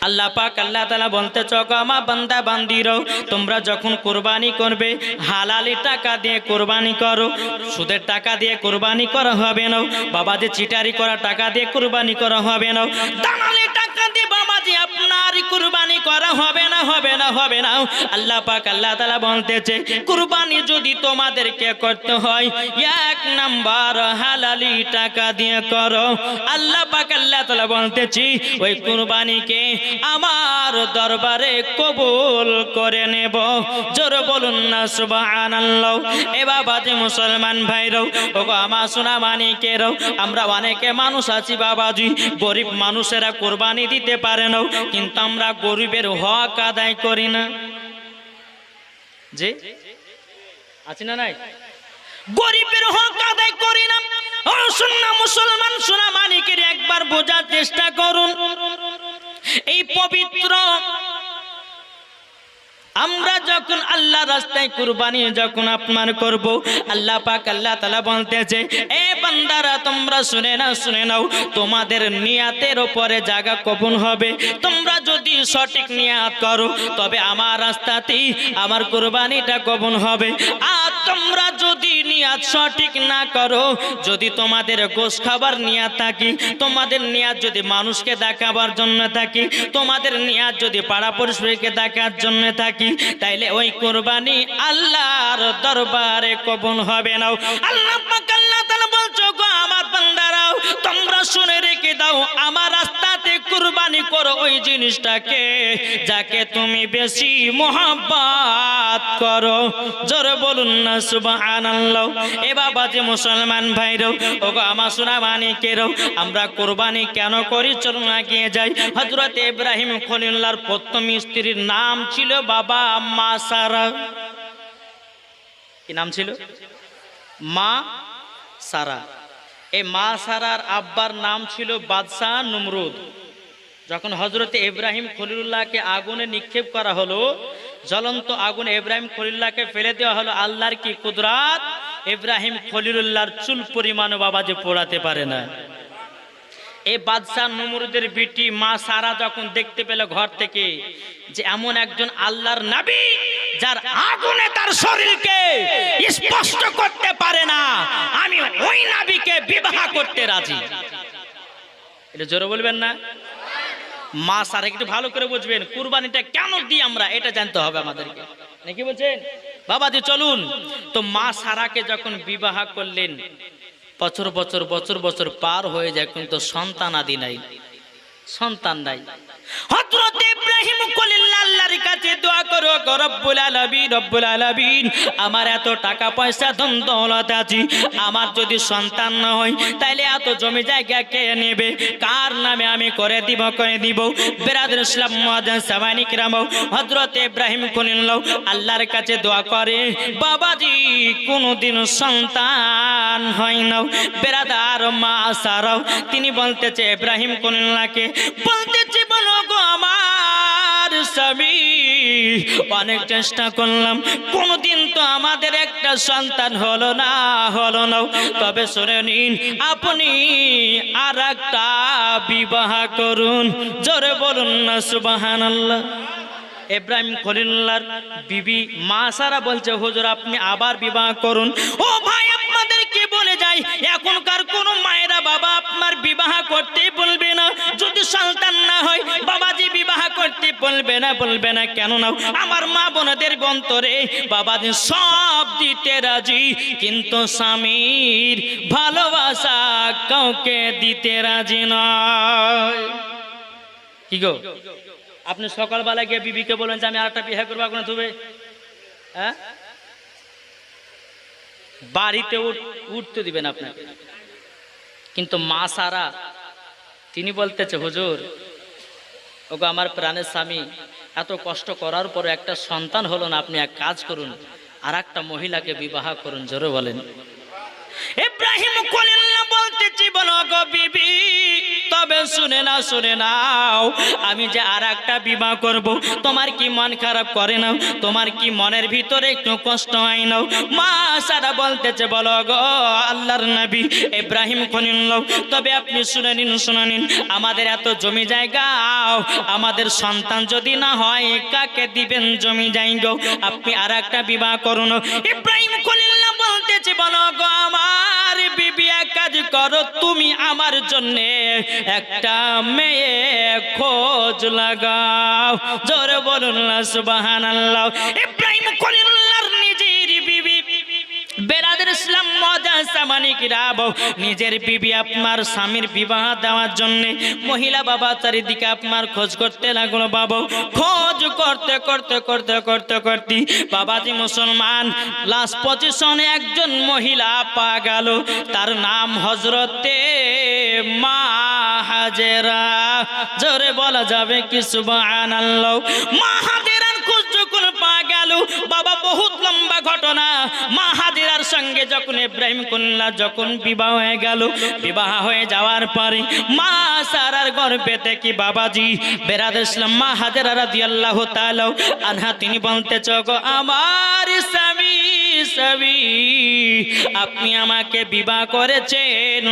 আল্লাহ পাক আল্লাহ তালা বলতে চক আমা বান্দা বান্দিরও তোমরা যখন কোরবানি করবে, হালালি টাকা দিয়ে কোরবানি করো, সুদের টাকা দিয়ে কোরবানি করা হবে না, বাবা যে চিটারি করা টাকা দিয়ে কোরবানি করা হবে না টাকা করা হবে না হবে না হবে না। আল্লাহ পাক আল্লাহ তালা বলতেছে, কোরবানি যদি তোমাদেরকে করতে হয়, এক নাম্বার হালালি টাকা দিয়ে করো। আল্লাহ পাক আল্লাহ তালা বলতেছি, ওই কোরবানিকে আমার দরবারে কবুল করে নেব। জোর বলুন না, সুবহানাল্লাহ। এ বাবা যে মুসলমান ভাইরাও ও গো আমার সোনা মানিকেরও আমরা অনেকে মানুষ আছি বাবাজি, গরিব মানুষেরা কোরবানি দিতে পারে না, কিন্তু আমরা গরিবের হক আদায় করি না। আছে না নাই? গরিবের হক আদায় করি না। মুসলমান, সোনা মানিকের একবার বোঝার চেষ্টা করুন। এই পবিত্র আমরা যখন আল্লাহ রাস্তায় কুরবানি যখন আপনার করব, আল্লাহ পাক আল্লাহ তালা বলতেছে, এ বান্দারা, তোমরা শুনে না শুনে নাও, তোমাদের নিয়াতের ওপরে জায়গা কবুল হবে। তোমরা যদি সঠিক নিয়াত করো, তবে আমার রাস্তাতেই আমার কুরবানিটা কবুল হবে। আর তোমরা নিয়াত সঠিক না করো, যদি তোমাদের গোশ খাবার নিয়াত থাকি, তোমাদের নিয়াত যদি মানুষকে দেখাবার জন্য থাকি, তোমাদের নিয়াত যদি পাড়া পরিষ্কারকে দেখার জন্য থাকি, তাইলে ওই কোরবানি আল্লাহর দরবারে কবুল হবে না। আল্লাহ আল্লাহ তাআলা বলছো গো আমার বান্দারাও, তোমরা শুনে রেখে দাও, আমার রাস্তাতে কুরবানি করো ওই জিনিসটাকে, যাকে তুমি বেশি মোহাব্বত করো। জোরে বলুন না, সুবহানাল্লাহ। এ বাবা যে মুসলমান ভাইরও ওগো আমার সোনা মানিকেরও আমরা কোরবানি কেন করি? চলুন এগিয়ে যাই। হযরত ইব্রাহিম খলিল্লাহর প্রথম স্ত্রীর নাম ছিল বাবা মা সারা। কি নাম ছিল? মা সারা। এই মা সারার আব্বার নাম ছিল বাদশাহ নমরুদ। যখন হজরতে ইব্রাহিম খলিলুল্লাহকে আগুনে নিক্ষেপ করা হলো জ্বলন্ত আগুন ইব্রাহিম খলিলুল্লাহকে ফেলে দেওয়া হলো। আল্লাহর কি কুদরাত? ইব্রাহিম খলিলুল্লাহর চুল পরিমাণও বাবা যে পোড়াতে পারে না। এই বাদশাহ নমরুদের বিটি, মা সারা যখন দেখতে পেল ঘর থেকে যে এমন একজন আল্লাহর নাবি, যার আগুনে তার শরীরকে স্পষ্ট করতে পারে না, আমি ওই নাবিকে বিবাহ করতে রাজি। এটা জোরে বলবেন না? মা আর একটু ভালো করে বুঝবেন, কুরবানিটা কেন দিই আমরা, এটা জানতে হবে আমাদেরকে। নাকি বলছেন? বাবা দি চলুন। তো মা সারাকে যখন বিবাহ করলেন, বছর বছর বছর বছর পার হয়ে যায়, কিন্তু সন্তান আদি নাই। সন্তান নাই। হযরত ইব্রাহিম কলিল্লাহ আল্লাহর কাছে রব্বুল রব্বুল আমার এত টাকা পয়সা ধন দৌলত আছে, আমার যদি সন্তান না হয় এত জমি জায়গা কে নেবে? কার নামে আমি করে দিব করে দিব? বেরাদুল ইসলাম হযরত ইব্রাহিম কলিল্লাহ আল্লাহর কাছে দোয়া করে, বাবাজি, কোনোদিন সন্তান হয় না। বেরাদার মা সারাও তিনি বলতেছে ইব্রাহিম কলিল্লাহকে বলতেছে বলো গো আমার স্বামী। অনেক চেষ্টা করলাম। কোনদিন তো আমাদের একটা সন্তান হলো না হলো না। তবে শুনে নিন, আপনি আর একটা বিবাহ করুন। জোরে বলুন না সুবাহান আল্লাহ ইব্রাহিম খলিল্লাহর বিবি মা সারা বলছে, হুজুর, আপনি আবার বিবাহ করুন। ও ভাই আপনাদেরকে বলে যাই এখনকার কোন মায়েরা বাবা আপনার বিবাহ করতে বলবে না। যদি সন্তান না হয়, বাবাজি বিবাহ করতে বলবে না বলবে না, কেন না আমার মা বোনদের বন্তরে বাবাজি সব দিতে রাজি, কিন্তু স্বামীর ভালোবাসা কাউকে দিতে রাজি নয়। কি গো? আপনি সকালবেলা গিয়ে বিবিকে বলেন যে আমি আর একটা বিয়ে করব এখন তুমি হ্যাঁ? বাড়িতে উঠ- উঠতে দিবেন আপনাকে। কিন্তু মা সারা, তিনি বলতেছে, হুজুর ওগো, আমার প্রাণের স্বামী, এত কষ্ট করার পরে একটা সন্তান হলো না, আপনি এক কাজ করুন আর একটা মহিলাকে বিবাহ করুন, জোরে বলেন। ইব্রাহিম কলিল্লাহ বলতেছি বলো গো বিবি। তবে শুনে না শুনে নাও, আমি যে আর একটা বিবাহ করব, তোমার কি মন খারাপ করে নাও? তোমার কি মনের ভিতরে একটু কষ্ট হয় নাও? মা সারা বলতেছে, বলো গো আল্লাহর নবী, ইব্রাহিম খনিল্লাহ তবে আপনি শুনে নিন শুনে নিন, আমাদের এত জমি জায়গা, আমাদের সন্তান যদি না হয়, কাকে দিবেন জমি জায়গা? আপনি আর একটা বিবাহ করুন। ইব্রাহিম খলিল্লাহ বলতেছে বলো গো, আমার বিবি এক কাজ করো, তুমি আমার জন্য একটা মেয়ে খোঁজ লাগাও। জোরে বলুন সুবহানাল্লাহ। ইব্রাহিম খলিলুল্লাহর বেরাদের ইসলাম মজা সামানিক রাব? নিজের বিবি আপনার স্বামীর বিবাহ দেওয়ার জন্য মহিলা বাবা চারিদিকে আপনার খোঁজ করতে লাগল, বাবা। খোঁজ করতে করতে করতে করতে করতে বাবাজি মুসলমান লাস্ট পজিশনে একজন মহিলা পা গেল। তার নাম হজরতে মা হাজেরা জোরে বলা যাবে কি, সুবহানাল্লাহ। মা হাজেরার খোঁজ যখন পা গেল, বাবা, বহুত লম্বা ঘটনা। মা সঙ্গে যখন ইব্রাহিম কুল্লা যখন বিবাহ হয়ে গেল, বিবাহ হয়ে যাওয়ার পরে মা সারার গর্ভে কি বাবাজি, বেরাদ ইসলাম মা হাজেরা রাদিয়াল্লাহু তাআলা আনহা, তিনি বলতে চগো আমার স্বামী আপনি আমাকে বিবাহ করেছেন,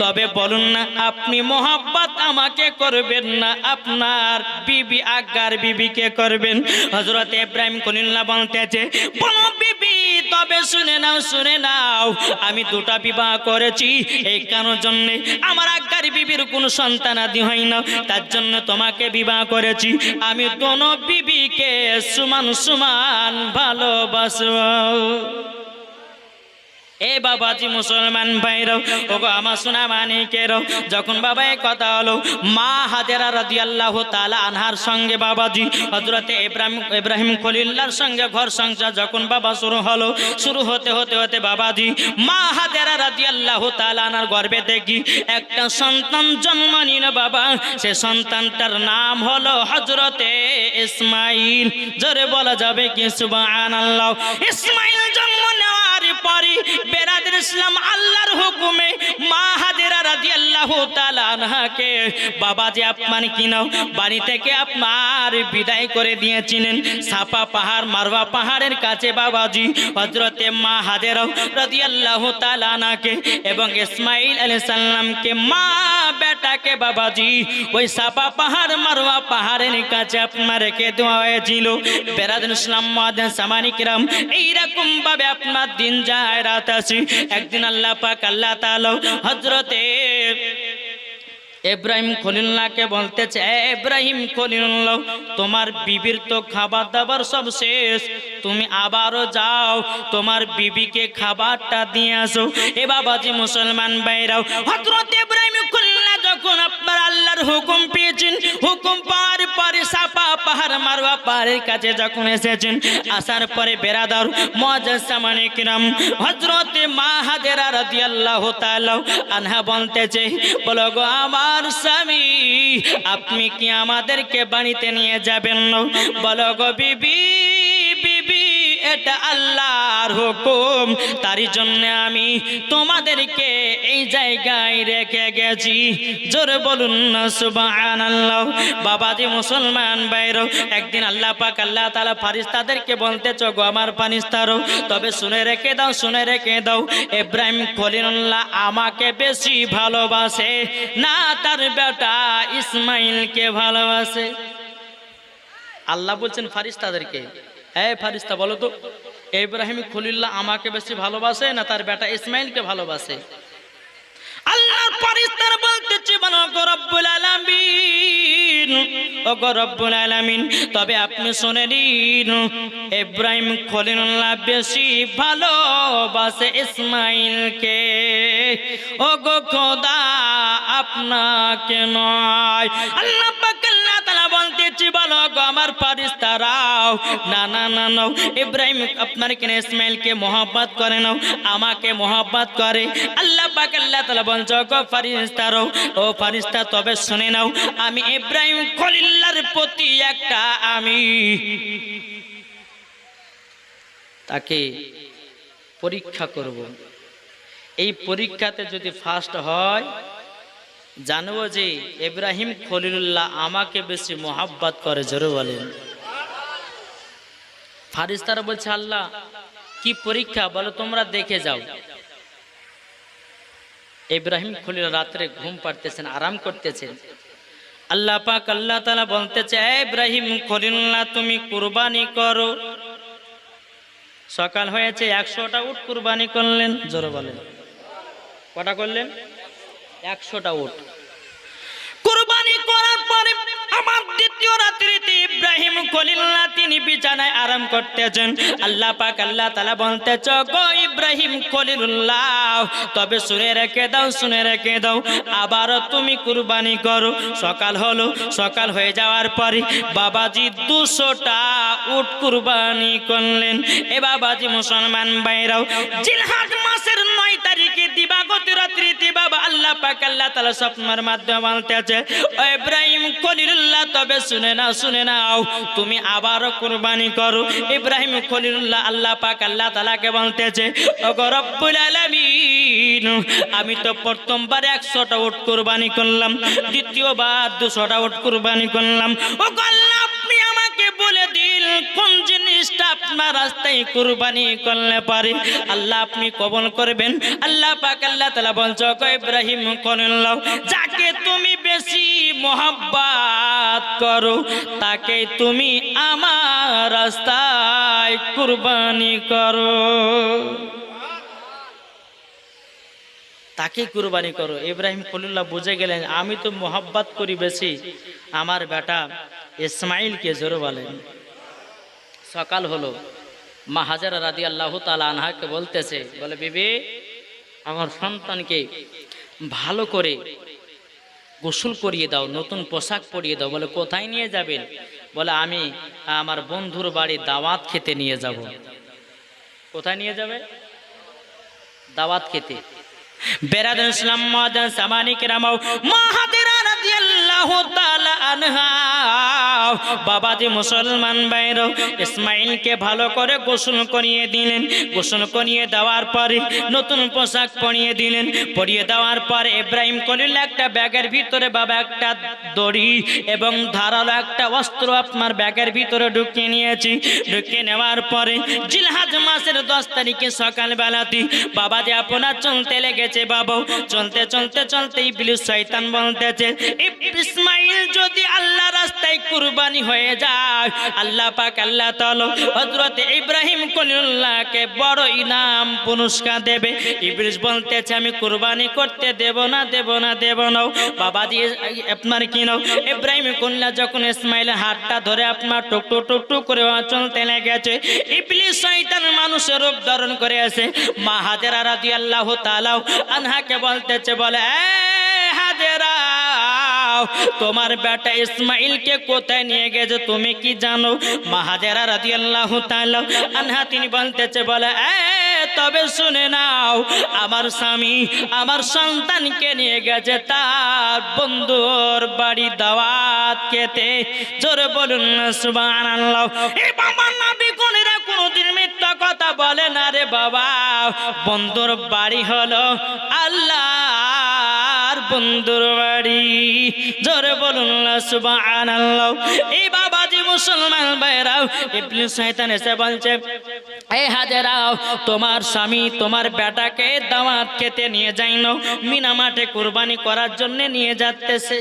তবে বলুন না, আপনি মোহাব্বত আমাকে করবেন না, আপনার বিবি আগার বিবিকে করবেন? হজরত ইব্রাহিম কলিল্লা বলতেছে বলো তবে শুনে নাও শুনে নাও। আমি দুটা বিবাহ করেছি, এই কারোর জন্যে আমার আজ্ঞার বিবির কোনো সন্তান আদি হয় না। তার জন্য তোমাকে বিবাহ করেছি। আমি দোনো বিবিকে সুমান সুমান ভালোবাসব। এ বাবাজি মুসলমান ভাইরাও ওগো আমার সোনা মানিকেরও যখন বাবা কথা হলো, মা হাজেরা রাদিয়াল্লাহু তালা আনহার সঙ্গে বাবাজি হজরতে ইব্রাহিম ইব্রাহিম খলিল্লাহর সঙ্গে ঘর সংসার যখন বাবা শুরু হলো, শুরু হতে হতে হতে বাবাজি, মা হাজেরা রাদিয়াল্লাহু তালা আনার গর্বে দেখি, একটা সন্তান জন্ম নিল বাবা, সে সন্তানটার নাম হলো হজরতে ইসমাইল। জোরে বলা যাবে কি, সুবহানাল্লাহ। ইসমাইল জন্ম নেওয়ার পরে। বেরাদের ইসলাম আল্লাহর হুকুমে। মা হাজেরা রাদিয়াল্লাহু তাআলা আনহাকে, বাবা যে আপনার কিনাও বাড়ি থেকে আপনার বিদায় করে দিয়েছিলেন। সাপা পাহাড় মারওয়া পাহাড়ের কাছে বাবাজি, হযরতে মা হাজেরা রাদিয়াল্লাহু তাআলা আনহাকে এবং ইসমাইল আলাইহিস সালামকে, মা বেটাকে বাবাজি, ওই সাপা পাহাড় মারওয়া পাহাড়ের কাছে আপনার রেখে দেওয়া হয়েছিল। বেরাদের ইসলাম মাদান সামানিকরাম এইরকম ভাবে আপনার দিন যায় রাত আসি, একদিন আল্লাহ পাক আল্লাহ তাআলা হযরতে এব্রাহিম খলিল্লাহকে বলতেছে এব্রাহিম খলিল্লাহ তোমার বিবির তো খাবার দাবার সব শেষ, তুমি আবারও যাও, তোমার বিবিকে খাবারটা দিয়ে আসো। এ বাবাজি মুসলমান বাইরাও হজরত ইব্রাহিম মারওয়া পাহাড়ের কাছে যখন এসেছেন, আসার পরে বেরাদার মজাসামানে কিরাম হজরতে মা হাজেরা রাদিয়াল্লাহু তাআলা আনহা বলতেছে, বলো গো আমার স্বামী, আপনি কি আমাদেরকে বাড়িতে নিয়ে যাবেন? না বলো গো বিবি এটা আল্লাহর হুকুম। তারই জন্য আমি তোমাদেরকে এই জায়গায় রেখে গেছি। জোরে বলুন না, সুবহানাল্লাহ। বাবাজি মুসলমান বাইরো একদিন আল্লাহ পাক আল্লাহ তাআলা ফারিস্তাদেরকে বলতে চগো আমার ফারিস্তারও। তবে শুনে রেখে দাও, শুনে রেখে দাও ইব্রাহিম খলিলুল্লাহ আমাকে বেশি ভালোবাসে না তার বেটা ইসমাইলকে ভালোবাসে। আল্লাহ বলছেন, ফারিস্তাদেরকে। হ্যাঁ ফারিস্তা, বলো তো ইব্রাহিম খলিল্লাহ আমাকে বেশি ভালোবাসে না তার বেটা ইসমাইলকে ভালোবাসে? তবে আপনি শুনে নিন ইব্রাহিম খলিলুল্লাহ বেশি ভালোবাসে ইসমাইলকে। ও গো খোদা, আপনাকে নয়। আল্লাহ আমার ইব্রাহিম করে নাও। আমাকে করে। আল্লাহ ও তবে শুনে নাও, আমি ইব্রাহিম খলিল্লাহর প্রতি একটা আমি। তাকে পরীক্ষা করব। এই পরীক্ষাতে যদি ফার্স্ট হয় জানব যে ইব্রাহিম খলিলুল্লাহ আমাকে বেশি মোহাব্বত করে, জোরে বলেন। ফারিস্তারা বলছে, আল্লাহ, কি পরীক্ষা? বলো, তোমরা দেখে যাও। ইব্রাহিম খলিল রাত্রে ঘুম পাড়তেছেন, আরাম করতেছেন। আল্লাহ পাক, আল্লাহ তালা বলতেছে, "এ ইব্রাহিম খলিল্লাহ তুমি কুরবানি করো। সকাল হয়েছে, একশোটা উঠ কুরবানি করলেন, জোরে বলেন। কটা করলেন? একশোটা উট। কুরবানি করার পরে আমার দ্বিতীয় রাত্রিতে ইব্রাহিম খলিল্লাহ তিনি বিছানায় আরাম করতেছেন। আল্লাহ পাক আল্লাহ তালা বলতেছ গো ইব্রাহিম খলিলুল্লাহ তবে শুনে রেখে দাও, শুনে রেখে দাও। আবারও তুমি কুরবানি করো। সকাল হলো, সকাল হয়ে যাওয়ার পরে বাবাজি দুশোটা উট কুরবানি করলেন। এ বাবাজি মুসলমান বাইরাও জিলহাজ মাসের আল্লাহ পাক আল্লাহ তালা স্বপ্নের মাধ্যমে বলতেছে ও ইব্রাহিম, খলিলুল্লাহ, তবে শুনে নাও শুনে নাও, তুমি আবারও কুরবানি করো। ইব্রাহিম, খলিলুল্লাহ, আল্লাহ পাক আল্লাহ তালাকে বলতেছে ও রব্বুল আলামিন, আমি তো প্রথমবার একশোটা উট কুরবানি করলাম, দ্বিতীয়বার দুশোটা উট কুরবানি করলাম। ও আল্লাহ বলে দিন কোন জিনিসটা আপনার রাস্তায় কুরবানি করলে পারে? আল্লাহ আপনি কবল করবেন। আল্লাহ পাক আল্লাহ তালা বলছ ইব্রাহিম খলিল্লাহ যাকে তুমি বেশি মোহাব্বাত করো, তাকে তুমি আমার রাস্তায় কুরবানি করো। তাকে কুরবানি করো। ইব্রাহিম খলিল্লাহ বুঝে গেলেন, আমি তো মোহাব্বত করি বেশি। আমার বেটা ইসমাইলকে জোরে বলেন সকাল হলো। মা হাজারা রাদি আল্লাহ তালা আনহাকে বলতেছে, বলে, বিবি, আমার সন্তানকে ভালো করে গোসল করিয়ে দাও, নতুন পোশাক পরিয়ে দাও। বলে, কোথায় নিয়ে যাবেন? বলে, আমি আমার বন্ধুর বাড়ি দাওয়াত খেতে নিয়ে যাব। কোথায় নিয়ে যাবে? দাওয়াত খেতে। বেরাদুল ইসলাম মাদান সামানিক রামাও, মাহাদিরা বাবাজি মুসলমান বাইর ইসমাইলকে ভালো করে গোসল করিয়ে দিলেন। গোসল করিয়ে দেওয়ার পরে নতুন পোশাক পরিয়ে দিলেন। পরিয়ে দেওয়ার পর ইব্রাহিম কলিল একটা ব্যাগের ভিতরে, বাবা একটা দড়ি এবং ধারালো একটা অস্ত্র আপনার ব্যাগের ভিতরে ঢুকিয়ে নিয়েছি। ঢুকিয়ে নেওয়ার পরে জিলহাজ মাসের দশ তারিখে সকালবেলাতে বাবা যে আপনার চলতে লেগেছে, বাবা। চলতে চলতে চলতে ইবলিস শয়তান বলতেছে ইসমাইল যদি আল্লাহ রাস্তায় কুরবানি হয়ে যায়, আল্লাহ পাক আল্লাহ তাআলা হযরত ইব্রাহিম কলিলুল্লাহকে বড় ইনাম পুরস্কার দেবে। ইবলিস বলতেছে, আমি কুরবানি করতে দেব না দেব না দেব না। বাবা দিয়ে আপনার কি নাও? ইব্রাহিম কন্যা যখন ইসমাইলের হাতটা ধরে আপনার টুক টুক টুক টুক করে চলতে লেগেছে, ইবলিস শয়তান মানুষের রূপ ধারণ করে আছে। মা হাজেরা রাদিয়াল্লাহু তাআলা আনহাকে বলতেছে, বলে, এ তোমার বেটা ইসমাইলকে কোথায় নিয়ে গেছে তুমি কি জানো? মাহাজেরা রাদিয়াল্লাহু তাআলা আনহা তিনি বলতেছে, বলে, এ, তবে শুনে নাও, আমার স্বামী আমার সন্তানকে নিয়ে গেছে তার বন্ধুর বাড়ি দাওয়াত খেতে। জোরে বলুন না, সুবহানাল্লাহ। এই বাবা, নবী কোনেরা কোনোদিন মিথ্যা কথা বলে না রে বাবা। বন্ধুর বাড়ি হলো আল্লাহর বন্ধুর বাড়ি। জোরে বলুন এই বাবাজি মুসলমান ভাইরাও ইবলিস শয়তান এসে বলছে এই হাজেরাও, তোমার স্বামী তোমার বেটাকে দাওয়াত খেতে নিয়ে যাইনো। মিনা মাঠে কুরবানি করার জন্য নিয়ে যাচ্ছে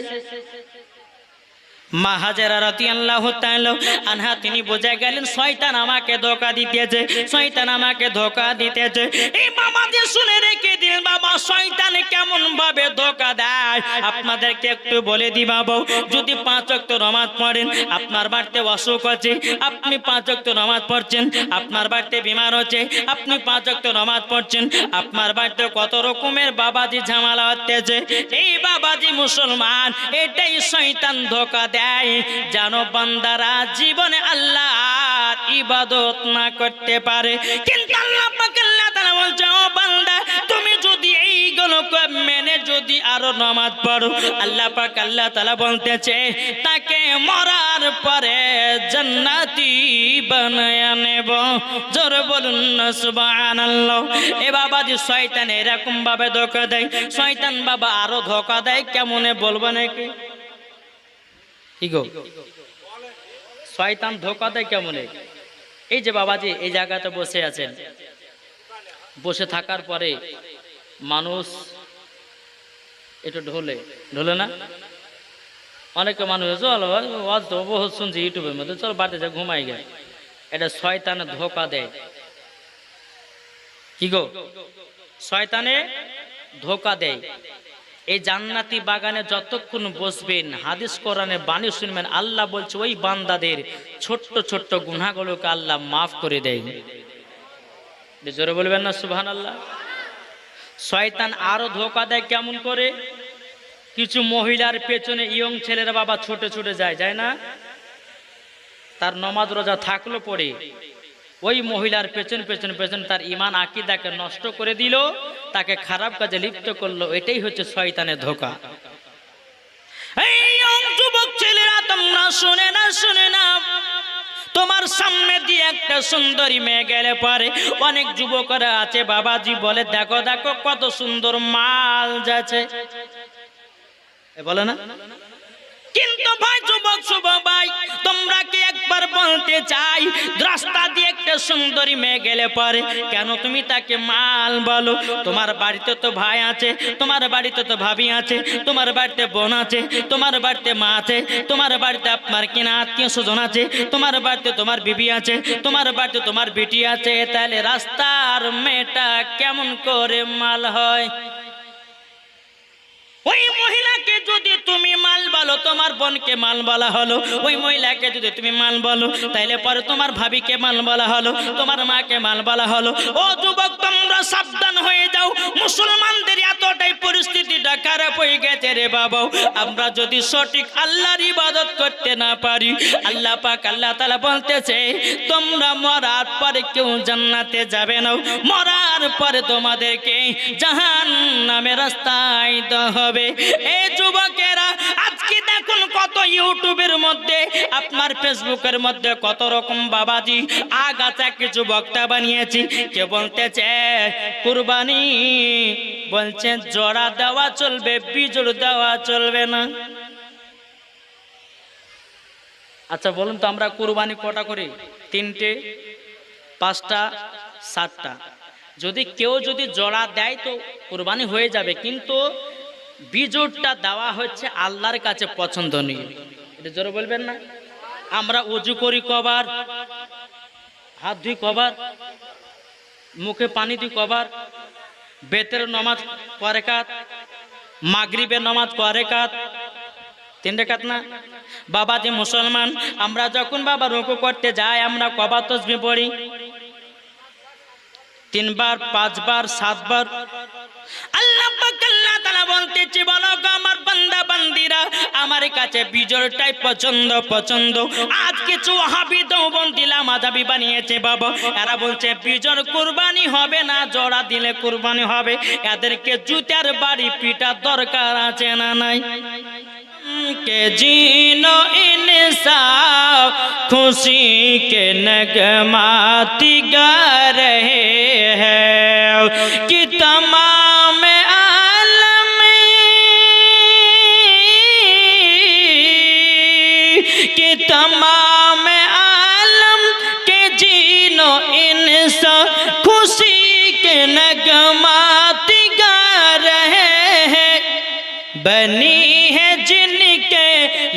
আপনাদেরকে একটু বলে দি বাবা, যদি পাঁচ নামাজ পড়েন, আপনার বাড়িতে অসুখ আছে, আপনি পাঁচ ওয়াক্ত নামাজ পড়ছেন, আপনার বাড়িতে বিমার হচ্ছে আপনি পাঁচ ওয়াক্ত নামাজ পড়ছেন, আপনার বাড়িতে কত রকমের বাবাজি ঝামেলা হতেছে এই বাবাজি মুসলমান, এটাই শয়তান ধোকা দেয় জানো বান্দারা জীবনে আল্লাহ ইবাদত না করতে পারে। কিন্তু আল্লাহ বলছে, ও বান্দা, তুমি যদি এইগুলো মেনে যদি আরও নামাজ পড়ো। আল্লাহ বলতেছে, তাকে মরার পরে জান্নাতি বানায় নেব। জোর বলুন না এ বাবা যে শয়তান এরকম ভাবে ধোকা দেয়, শয়তান বাবা আরও ধোকা দেয়, কেমনে বলব নাকি? কি শয়তান ধোকা দেয় কেমনে এই যে বাবাজি, এই জায়গাতে বসে আছেন। বসে থাকার পরে মানুষ একটু ঢোলে। ঢোলে না? অনেকে মানুষ চল বহুত শুনছি ইউটিউবের মধ্যে। চল বাড়িতে যা, ঘুমাই গে এটা শয়তানে ধোকা দেয়। কি গো? শয়তানে ধোকা দেয়। এই জান্নাতি বাগানে যতক্ষণ বসবেন, হাদিস কোরআনে বাণী শুনবেন, আল্লাহ বলছে, ওই বান্দাদের ছোট্ট ছোট্ট গুনাগুলোকে আল্লাহ মাফ করে দেয়। জোরে বলবেন না সুবহান আল্লাহ শয়তান আরও ধোকা দেয় কেমন করে? কিছু মহিলার পেছনে ইয়ং ছেলেরা বাবা ছোটে ছোটে যায় যায় না? তার নমাজ রোজা থাকল পরে ওই মহিলার পেছন পেছন পেছন তার ইমান আকিদাকে নষ্ট করে দিল, তাকে খারাপ কাজে লিপ্ত করল, এটাই হচ্ছে শয়তানের ধোকা। যুবক ছেলেরা, তোমরা শুনে না শুনে না তোমার সামনে দিয়ে একটা সুন্দরী মেয়ে গেলে পরে। অনেক যুবকরা আছে, বাবাজি বলে, দেখো দেখো, কত সুন্দর মাল যাচ্ছে। বলে না? কিন্তু ভাই যুবক শুভ ভাই, তোমরা কি একবার বলতে চাই, রাস্তা দিয়ে একটা সুন্দরী মেয়ে গেলে পরে? কেন তুমি তাকে মাল বলো? তোমার বাড়িতে তো ভাই আছে, তোমার বাড়িতে তো ভাবি আছে, তোমার বাড়িতে বোন আছে, তোমার বাড়িতে মা আছে, তোমার বাড়িতে আপনার কিনা আত্মীয় স্বজন আছে, তোমার বাড়িতে তোমার বিবি আছে, তোমার বাড়িতে তোমার বিটি আছে, তাহলে রাস্তার মেয়েটা কেমন করে মাল হয়? ওই মহিলাকে যদি তুমি মাল বলো, তোমার বোনকে মাল বলা হলো। ওই মহিলাকে যদি তুমি মাল বলো, তাইলে পরে তোমার ভাবিকে মাল বলা হলো, তোমার মাকে মাল বলা হলো। ও যুবক, তোমরা সাবধান হয়ে যাও। মুসলমানদের এতটাই পরিস্থিতিটা খারাপ হয়ে গেছে রে বাবা আমরা যদি সঠিক আল্লাহর ইবাদত করতে না পারি, আল্লাহ পাক আল্লাহ তালা বলতেছে, তোমরা মরার পরে কেউ জান্নাতে যাবে না। মরার পরে তোমাদেরকে জাহান নামে রাস্তায় হবে। এই যুবকেরা, আজকে দেখুন কত ইউটিউবের মধ্যে, আপনার ফেসবুকের মধ্যে কত রকম বাবাজি, আগাছা কিছু বক্তা বানিয়েছি, কে বলতেছে, কুরবানি বলছে, জোড়া দেওয়া চলবে, বিজোড় দেওয়া চলবে না। আচ্ছা বলুন তো আমরা কুরবানি কটা করি? তিনটে, পাঁচটা, সাতটা। যদি কেউ যদি জোড়া দেয় তো কুরবানি হয়ে যাবে, কিন্তু বিজোড়টা দেওয়া হচ্ছে আল্লাহর কাছে পছন্দনীয়। এটা জোরে বলবেন না? আমরা উজু করি কবার, হাত ধুই কবার, মুখে পানি দিই কবার, বেতের নমাজ করে কাত, মাগরিবের নমাজ করে কাত। তিন রেখাত না? বাবা যে মুসলমান, আমরা যখন বাবা রুকু করতে যাই, আমরা কবার তসবি পড়ি। তিনবার, পাঁচবার, সাতবার। আল্লাহ তালা বলতেছি, বলো গো আমার বান্দা বান্দিরা, আমার কাছে বিজয়টাই পছন্দ পছন্দ। আজ কিছু হাবি দৌবন্দিলা মাধাবি বানিয়েছে বাবা। এরা বলছে বিজর কুরবানি হবে না, জোড়া দিলে কুরবানি হবে। এদেরকে জুতার বাড়ি পিটা দরকার আছে না নাই? কে জিনো ইনসা খুশি কে নগমাতি গা রে হ্যাঁ কি তমা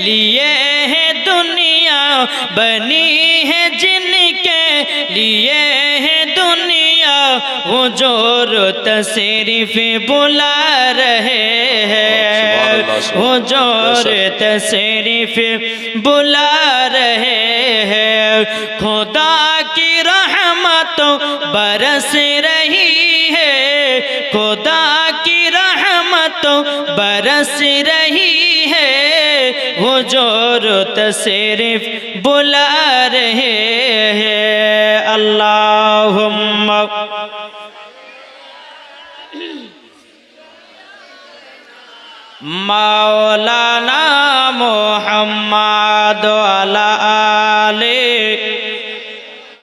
लिए है दुनिया बनी है जिनके लिए है दुनिया। वो ज़ोर तशरीफ़ बुला रहे हैं। वो ज़ोर तशरीफ़ बुला रहे हैं। खुदा की रहमत बरस रही है। खुदा की रहमत बरस रही है। जो सिर्फ बुला रहे हैं अल्लाह मौलाना मोहम्मद